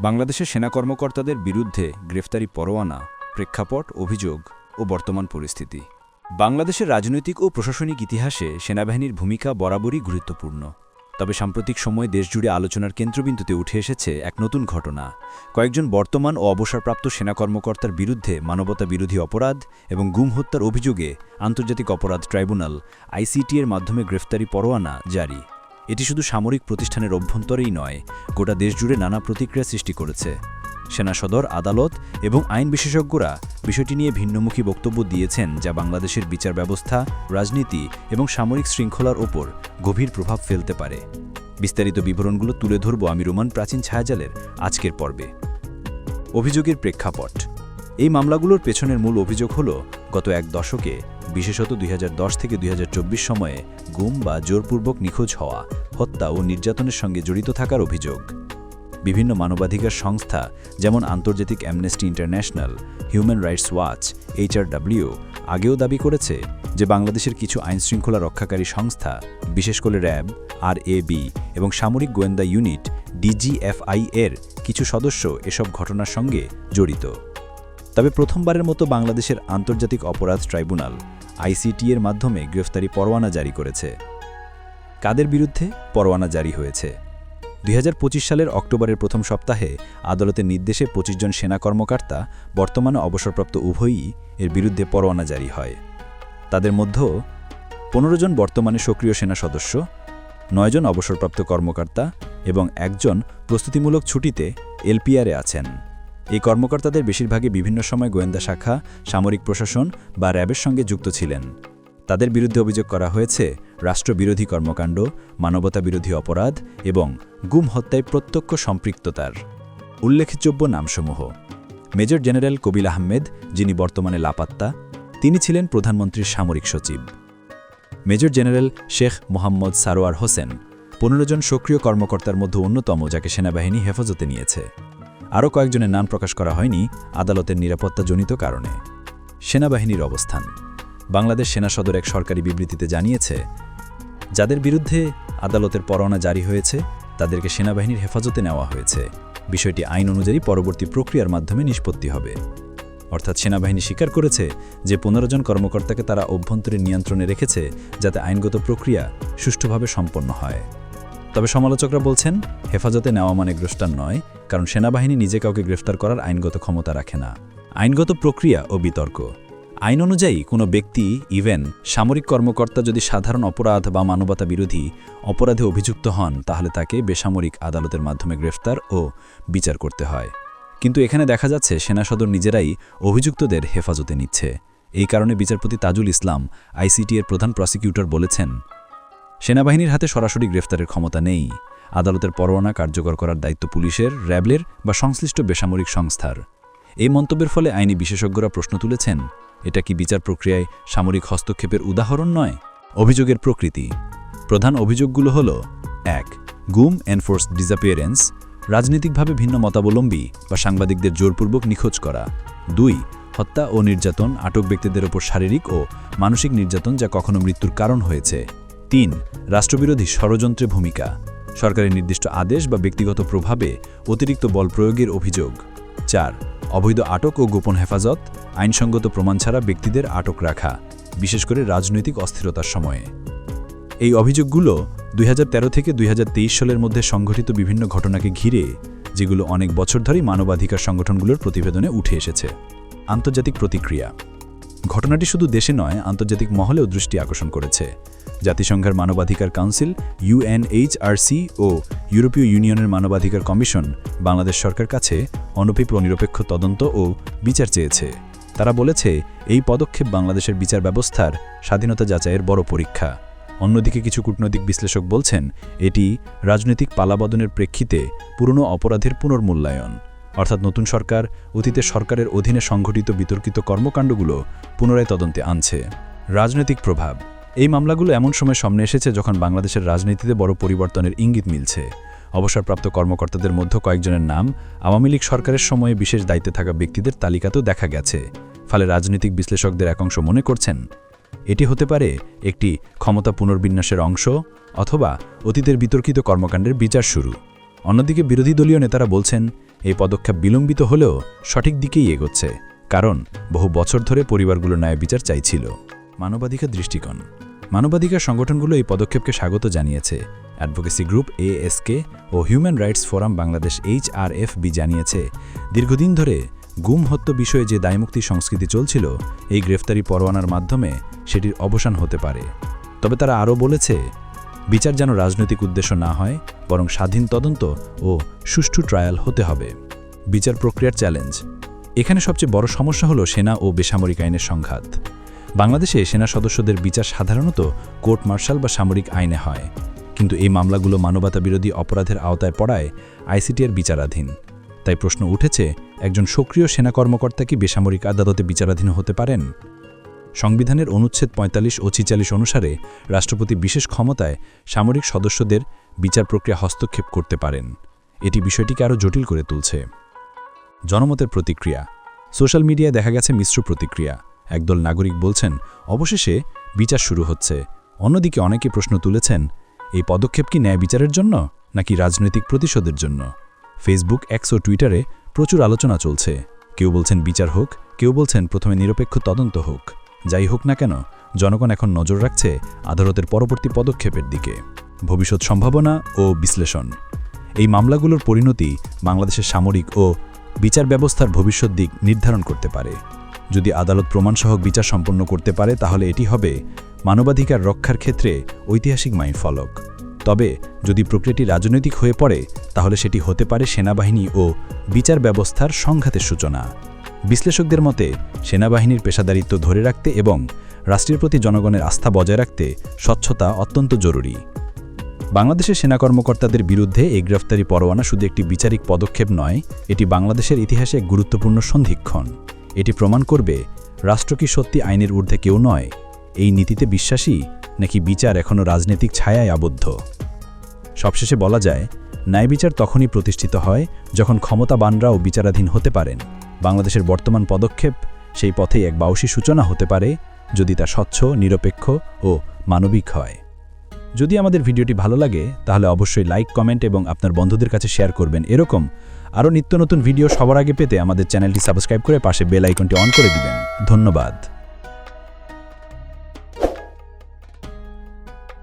বাংলাদেশের সেনা কর্মকর্তাদের বিরুদ্ধে গ্রেফতারি পরোয়ানা, প্রেক্ষাপট, অভিযোগ ও বর্তমান পরিস্থিতি। বাংলাদেশের রাজনৈতিক ও প্রশাসনিক ইতিহাসে সেনাবাহিনীর ভূমিকা বরাবরই গুরুত্বপূর্ণ। তবে সাম্প্রতিক সময়ে দেশজুড়ে আলোচনার কেন্দ্রবিন্দুতে উঠে এসেছে এক নতুন ঘটনা। কয়েকজন বর্তমান ও অবসরপ্রাপ্ত সেনা কর্মকর্তার বিরুদ্ধে মানবতা বিরোধী অপরাধ এবং গুম হত্যার অভিযোগে আন্তর্জাতিক অপরাধ ট্রাইব্যুনাল আইসিটি এর মাধ্যমে গ্রেফতারি পরোয়ানা জারি। এটি শুধু সামরিক প্রতিষ্ঠানের অভ্যন্তরেই নয়, গোটা দেশজুড়ে নানা প্রতিক্রিয়া সৃষ্টি করেছে। সেনা সদর, আদালত এবং আইন বিশেষজ্ঞরা বিষয়টি নিয়ে ভিন্নমুখী বক্তব্য দিয়েছেন, যা বাংলাদেশের বিচার ব্যবস্থা, রাজনীতি এবং সামরিক শৃঙ্খলার ওপর গভীর প্রভাব ফেলতে পারে। বিস্তারিত বিবরণগুলো তুলে ধরব আমি রোমান প্রাচীন ছায়াজালের আজকের পর্বে। অভিযোগের প্রেক্ষাপট। এই মামলাগুলোর পেছনের মূল অভিযোগ হল, গত এক দশকে বিশেষত দুই হাজার দশ থেকে দুই হাজার চব্বিশ সময়ে গুম বা জোরপূর্বক নিখোঁজ হওয়া, হত্যা ও নির্যাতনের সঙ্গে জড়িত থাকার অভিযোগ। বিভিন্ন মানবাধিকার সংস্থা, যেমন আন্তর্জাতিক Amnesty International, Human Rights Watch HRW আগেও দাবি করেছে যে বাংলাদেশের কিছু আইনশৃঙ্খলা রক্ষাকারী সংস্থা, বিশেষ করে র্যাব, আর এবং সামরিক গোয়েন্দা ইউনিট ডিজিএফআই এর কিছু সদস্য এসব ঘটনার সঙ্গে জড়িত। তবে প্রথমবারের মতো বাংলাদেশের আন্তর্জাতিক অপরাধ ট্রাইব্যুনাল, আইসিটি এর মাধ্যমে গ্রেফতারি পরোয়ানা জারি করেছে। কাদের বিরুদ্ধে পরোয়ানা জারি হয়েছে? দুই হাজার পঁচিশ সালের অক্টোবরের প্রথম সপ্তাহে আদালতের নির্দেশে ২৫ জন সেনা কর্মকর্তা, বর্তমানে অবসরপ্রাপ্ত উভয়ই এর বিরুদ্ধে পরোয়ানা জারি হয়। তাদের মধ্যে পনেরো জন বর্তমানে সক্রিয় সেনা সদস্য নয়জন অবসরপ্রাপ্ত কর্মকর্তা এবং একজন প্রস্তুতিমূলক ছুটিতে এলপিআরে আছেন। এই কর্মকর্তাদের বেশিরভাগই বিভিন্ন সময় গোয়েন্দা শাখা, সামরিক প্রশাসন বা র্যাবের সঙ্গে যুক্ত ছিলেন। তাদের বিরুদ্ধে অভিযোগ করা হয়েছে, রাষ্ট্রবিরোধী কর্মকাণ্ড, মানবতা বিরোধী অপরাধ এবং গুম হত্যায় প্রত্যক্ষ সম্পৃক্ততার। উল্লেখযোগ্য নামসমূহ। মেজর জেনারেল কবিল আহমেদ, যিনি বর্তমানে লাপাত্তা, তিনি ছিলেন প্রধানমন্ত্রীর সামরিক সচিব। মেজর জেনারেল শেখ মোহাম্মদ সারোয়ার হোসেন, পনেরো জন সক্রিয় কর্মকর্তার মধ্যে অন্যতম, যাকে সেনাবাহিনী হেফাজতে নিয়েছে। আরও কয়েকজনের নাম প্রকাশ করা হয়নি আদালতের নিরাপত্তাজনিত কারণে। সেনাবাহিনীর অবস্থান। বাংলাদেশ সেনা সদর এক সরকারি বিবৃতিতে জানিয়েছে, যাদের বিরুদ্ধে আদালতের পরোয়ানা জারি হয়েছে, তাদেরকে সেনাবাহিনীর হেফাজতে নেওয়া হয়েছে। বিষয়টি আইন অনুযায়ী পরবর্তী প্রক্রিয়ার মাধ্যমে নিষ্পত্তি হবে। অর্থাৎ সেনাবাহিনী স্বীকার করেছে যে পনেরো জন কর্মকর্তাকে তারা অভ্যন্তরীণ নিয়ন্ত্রণে রেখেছে যাতে আইনগত প্রক্রিয়া সুষ্ঠুভাবে সম্পন্ন হয়। তবে সমালোচকরা বলছেন, হেফাজতে নেওয়া মানে গ্রেফতার নয়, কারণ সেনাবাহিনী নিজে কাউকে গ্রেফতার করার আইনগত ক্ষমতা রাখে না। আইনগত প্রক্রিয়া ও বিতর্ক। আইন অনুযায়ী কোনো ব্যক্তি, ইভেন সামরিক কর্মকর্তা যদি সাধারণ অপরাধ বা মানবতা বিরোধী অপরাধে অভিযুক্ত হন, তাহলে তাকে বেসামরিক আদালতের মাধ্যমে গ্রেফতার ও বিচার করতে হয়। কিন্তু এখানে দেখা যাচ্ছে, সেনা সদর নিজেরাই অভিযুক্তদের হেফাজতে নিচ্ছে। এই কারণে বিচারপতি তাজুল ইসলাম আইসিটি এর প্রধান প্রসিকিউটর বলেছেন সেনাবাহিনীর হাতে সরাসরি গ্রেফতারের ক্ষমতা নেই। আদালতের পরোয়ানা কার্যকর করার দায়িত্ব পুলিশের, র্যাবলের বা সংশ্লিষ্ট বেসামরিক সংস্থার। এই মন্তব্যের ফলে আইনি বিশেষজ্ঞরা প্রশ্ন তুলেছেন, এটা কি বিচার প্রক্রিয়ায় সামরিক হস্তক্ষেপের উদাহরণ নয়? অভিযোগের প্রকৃতি। প্রধান অভিযোগগুলো হল, এক, গুম এনফোর্স ডিসঅ্যাপিয়ারেন্স রাজনৈতিকভাবে ভিন্ন মতাবলম্বী বা সাংবাদিকদের জোরপূর্বক নিখোঁজ করা। দুই, হত্যা ও নির্যাতন আটক ব্যক্তিদের ওপর শারীরিক ও মানসিক নির্যাতন যা কখনো মৃত্যুর কারণ হয়েছে। তিন, রাষ্ট্রবিরোধী ষড়যন্ত্রে ভূমিকা, সরকারের নির্দিষ্ট আদেশ বা ব্যক্তিগত প্রভাবে অতিরিক্ত বল প্রয়োগের অভিযোগ। চার, অবৈধ আটক ও গোপন হেফাজত, আইনসঙ্গত প্রমাণ ছাড়া ব্যক্তিদের আটক রাখা, বিশেষ করে রাজনৈতিক অস্থিরতার সময়ে। এই অভিযোগগুলো দুই হাজার তেরো থেকে দুই হাজার তেইশ সালের মধ্যে সংঘটিত বিভিন্ন ঘটনাকে ঘিরে, যেগুলো অনেক বছর ধরেই মানবাধিকার সংগঠনগুলোর প্রতিবেদনে উঠে এসেছে। আন্তর্জাতিক প্রতিক্রিয়া। ঘটনাটি শুধু দেশে নয়, আন্তর্জাতিক মহলেও দৃষ্টি আকর্ষণ করেছে। জাতিসংঘের মানবাধিকার কাউন্সিল ইউএনএইচআরসি ও ইউরোপীয় ইউনিয়নের মানবাধিকার কমিশন বাংলাদেশ সরকার কাছে অনভিপ্র নিরপেক্ষ তদন্ত ও বিচার চেয়েছে। তারা বলেছে, এই পদক্ষেপ বাংলাদেশের বিচার ব্যবস্থার স্বাধীনতা যাচাইয়ের বড় পরীক্ষা। অন্যদিকে কিছু কূটনৈতিক বিশ্লেষক বলছেন, এটি রাজনৈতিক পালাবদনের প্রেক্ষিতে পুরনো অপরাধের পুনর্মূল্যায়ন। অর্থাৎ নতুন সরকার, অতীতে সরকারের অধীনে সংঘটিত বিতর্কিত কর্মকাণ্ডগুলো পুনরায় তদন্তে আনছে। রাজনৈতিক প্রভাব। এই মামলাগুলো এমন সময় সামনে এসেছে যখন বাংলাদেশের রাজনীতিতে বড় পরিবর্তনের ইঙ্গিত মিলছে। অবসরপ্রাপ্ত কর্মকর্তাদের মধ্যে কয়েকজনের নাম, আওয়ামী লীগ সরকারের সময়ে বিশেষ দায়িত্বে থাকা ব্যক্তিদের তালিকাতেও দেখা গেছে। ফলে রাজনৈতিক বিশ্লেষকদের একাংশ মনে করছেন, এটি হতে পারে একটি ক্ষমতা পুনর্বিন্যাসের অংশ অথবা অতীতের বিতর্কিত কর্মকাণ্ডের বিচার শুরু। অন্যদিকে বিরোধী দলীয় নেতারা বলছেন এই পদক্ষেপ বিলম্বিত হলেও সঠিক দিকেই এগোচ্ছে, কারণ বহু বছর ধরে পরিবারগুলো ন্যায় বিচার চাইছিল। মানবাধিকার দৃষ্টিকোণ। মানবাধিকার সংগঠনগুলো এই পদক্ষেপকে স্বাগত জানিয়েছে। অ্যাডভোকেসি গ্রুপ এএসকে ও human rights forum Bangladesh HRFB জানিয়েছে, দীর্ঘদিন ধরে গুম হত্য বিষয়ে যে দায়মুক্তি সংস্কৃতি চলছিল, এই গ্রেফতারি পরোয়ানার মাধ্যমে সেটির অবসান হতে পারে। তবে তারা আরও বলেছে বিচার যেন রাজনৈতিক উদ্দেশ্য না হয়, বরং স্বাধীন তদন্ত ও সুষ্ঠু ট্রায়াল হতে হবে। বিচার প্রক্রিয়ার চ্যালেঞ্জ। এখানে সবচেয়ে বড় সমস্যা হল সেনা ও বেসামরিক আইনের সংঘাত। বাংলাদেশে সেনা সদস্যদের বিচার সাধারণত কোর্ট মার্শাল বা সামরিক আইনে হয়। কিন্তু এই মামলাগুলো মানবতা বিরোধী অপরাধের আওতায় পড়ায় আইসিটির বিচারাধীন। তাই প্রশ্ন উঠেছে, একজন সক্রিয় সেনা কর্মকর্তা কি বেসামরিক আদালতে বিচারাধীন হতে পারেন? সংবিধানের অনুচ্ছেদ ৪৫ ও ছিচাল্লিশ অনুসারে রাষ্ট্রপতি বিশেষ ক্ষমতায় সামরিক সদস্যদের বিচার প্রক্রিয়া হস্তক্ষেপ করতে পারেন। এটি বিষয়টিকে আরও জটিল করে তুলছে। জনমতের প্রতিক্রিয়া। সোশ্যাল মিডিয়ায় দেখা গেছে মিশ্র প্রতিক্রিয়া। একদল নাগরিক বলছেন, অবশেষে বিচার শুরু হচ্ছে। অন্যদিকে অনেকে প্রশ্ন তুলেছেন, এই পদক্ষেপ কি ন্যায় বিচারের জন্য নাকি রাজনৈতিক প্রতিশোধের জন্য? ফেসবুক, এক্স ও টুইটারে প্রচুর আলোচনা চলছে। কেউ বলছেন বিচার হোক, কেউ বলছেন প্রথমে নিরপেক্ষ তদন্ত হোক। যাই হোক না কেন, জনগণ এখন নজর রাখছে আদালতের পরবর্তী পদক্ষেপের দিকে। ভবিষ্যৎ সম্ভাবনা ও বিশ্লেষণ। এই মামলাগুলোর পরিণতি বাংলাদেশের সামরিক ও বিচার ব্যবস্থার ভবিষ্যৎ দিক নির্ধারণ করতে পারে। যদি আদালত প্রমাণসহ বিচার সম্পন্ন করতে পারে, তাহলে এটি হবে মানবাধিকার রক্ষার ক্ষেত্রে ঐতিহাসিক মাইলফলক। তবে যদি প্রক্রিয়াটি রাজনৈতিক হয়ে পড়ে, তাহলে সেটি হতে পারে সেনাবাহিনী ও বিচার ব্যবস্থার সংঘাতের সূচনা। বিশ্লেষকদের মতে, সেনাবাহিনীর পেশাদারিত্ব ধরে রাখতে এবং রাষ্ট্রের প্রতি জনগণের আস্থা বজায় রাখতে স্বচ্ছতা অত্যন্ত জরুরি। বাংলাদেশের সেনা কর্মকর্তাদের বিরুদ্ধে এই গ্রেফতারি পরোয়ানা শুধু একটি বিচারিক পদক্ষেপ নয়, এটি বাংলাদেশের ইতিহাসে এক গুরুত্বপূর্ণ সন্ধিক্ষণ। এটি প্রমাণ করবে, রাষ্ট্র কি সত্যি আইনের ঊর্ধ্বে কেউ নয়, এই নীতিতে বিশ্বাসী নাকি বিচার এখনও রাজনৈতিক ছায়ায় আবদ্ধ। সবশেষে বলা যায়, ন্যায় বিচার তখনই প্রতিষ্ঠিত হয় যখন ক্ষমতাবানরাও বিচারাধীন হতে পারেন। বাংলাদেশের বর্তমান পদক্ষেপ, সেই পথেই এক বাউসী সূচনা হতে পারে, যদি তা স্বচ্ছ, নিরপেক্ষ ও মানবিক হয়। যদি আমাদের ভিডিওটি ভালো লাগে, তাহলে অবশ্যই লাইক, কমেন্ট এবং আপনার বন্ধুদের কাছে শেয়ার করবেন। এরকম আরও নিত্য নতুন ভিডিও সবার আগে পেতে আমাদের চ্যানেলটি সাবস্ক্রাইব করে পাশে বেল আইকনটি অন করে দিবেন। ধন্যবাদ।